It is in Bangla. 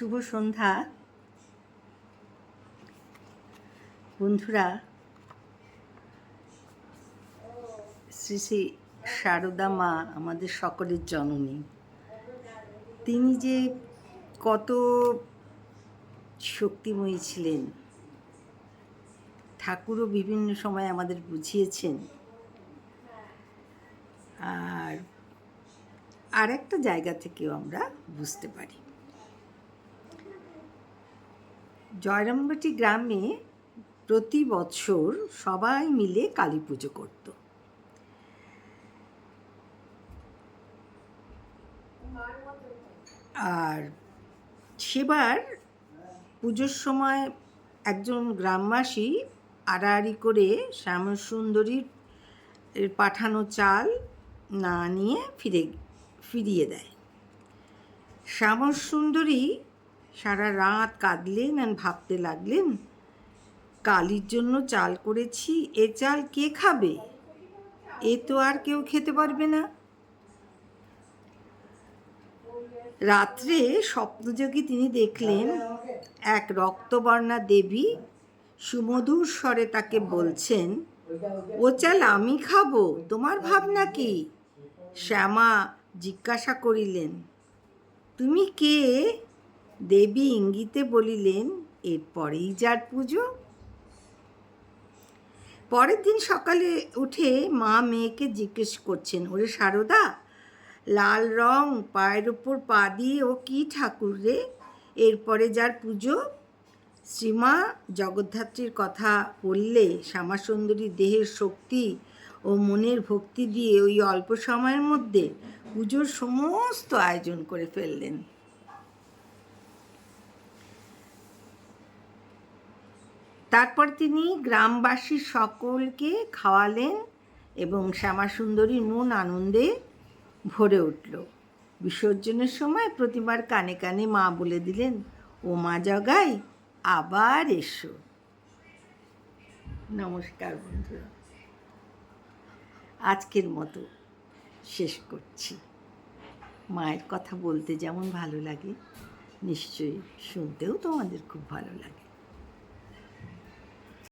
শুভ সন্ধ্যা। বন্ধুরা, শ্রী শ্রী শারদা মা আমাদের সকলের জননী। তিনি যে কত শক্তিময়ী ছিলেন, ঠাকুরও বিভিন্ন সময় আমাদের বুঝিয়েছেন। আর আর একটা জায়গা থেকেও আমরা বুঝতে পারি। জয়রামবাটি গ্রামে প্রতি বছর সবাই মিলে কালী পুজো করত। আর সেবার পুজোর সময় একজন গ্রামবাসী আড়াআড়ি করে শ্যামসুন্দরীর পাঠানো চাল না নিয়ে ফিরে, ফিরিয়ে দেয়। শ্যামসুন্দরী সারা রাত কাঁদলেন আর ভাবতে লাগলেন, কালির জন্য চাল করেছি, এ চাল কে খাবে? এ তো আর কেউ খেতে পারবে না। রাত্রে স্বপ্নযোগী তিনি দেখলেন, এক রক্তবর্ণা দেবী সুমধুর স্বরে তাকে বলছেন, ও চাল আমি খাব, তোমার ভাবনা কি? শ্যামা জিজ্ঞাসা করিলেন, তুমি কে? দেবী ইঙ্গিতে বলিলেন এরপরেই যার পুজো? পরের দিন সকালে উঠে মা মেয়েকে জিজ্ঞেস করছেন, ওরে সারদা, লাল রং, পায়ের ওপর পা দিয়ে ও কি ঠাকুর রে? এরপরে যার পুজো? শ্রীমা জগদ্ধাত্রীর কথা বললে, শ্যামাসুন্দরী দেহের শক্তি ও মনের ভক্তি দিয়ে ওই অল্প সময়ের মধ্যে পুজোর সমস্ত আয়োজন করে ফেললেন। তারপর তিনি গ্রামবাসী সকলকে খাওয়ালেন এবং শ্যামাসুন্দরীর মন আনন্দে ভরে উঠল। বিসর্জনের সময় প্রতিবার কানে কানে মা বলে দিলেন, ও মা জগাই, আবার এসো। নমস্কার বন্ধুরা। আজকের মতো শেষ করছি। মায়ের কথা বলতে যেমন ভালো লাগে, নিশ্চয়ই শুনতেও তোমাদের খুব ভালো লাগে।